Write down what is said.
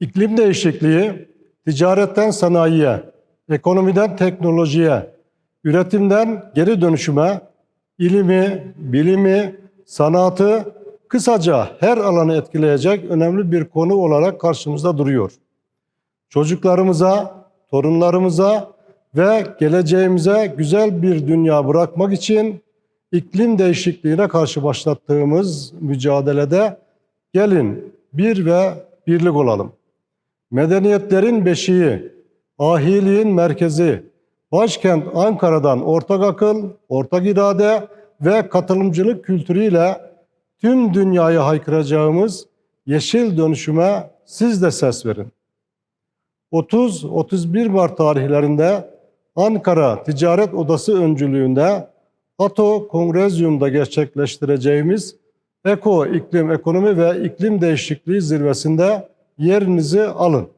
İklim değişikliği, ticaretten sanayiye, ekonomiden teknolojiye, üretimden geri dönüşüme, ilimi, bilimi, sanatı, kısaca her alanı etkileyecek önemli bir konu olarak karşımızda duruyor. Çocuklarımıza, torunlarımıza ve geleceğimize güzel bir dünya bırakmak için iklim değişikliğine karşı başlattığımız mücadelede gelin bir ve birlik olalım. Medeniyetlerin beşiği, ahiliğin merkezi, başkent Ankara'dan ortak akıl, ortak irade ve katılımcılık kültürüyle tüm dünyayı haykıracağımız yeşil dönüşüme siz de ses verin. 30-31 Mart tarihlerinde Ankara Ticaret Odası öncülüğünde ATO Kongrezyum'da gerçekleştireceğimiz Eko İklim Ekonomi ve İklim Değişikliği Zirvesi'nde yerinizi alın.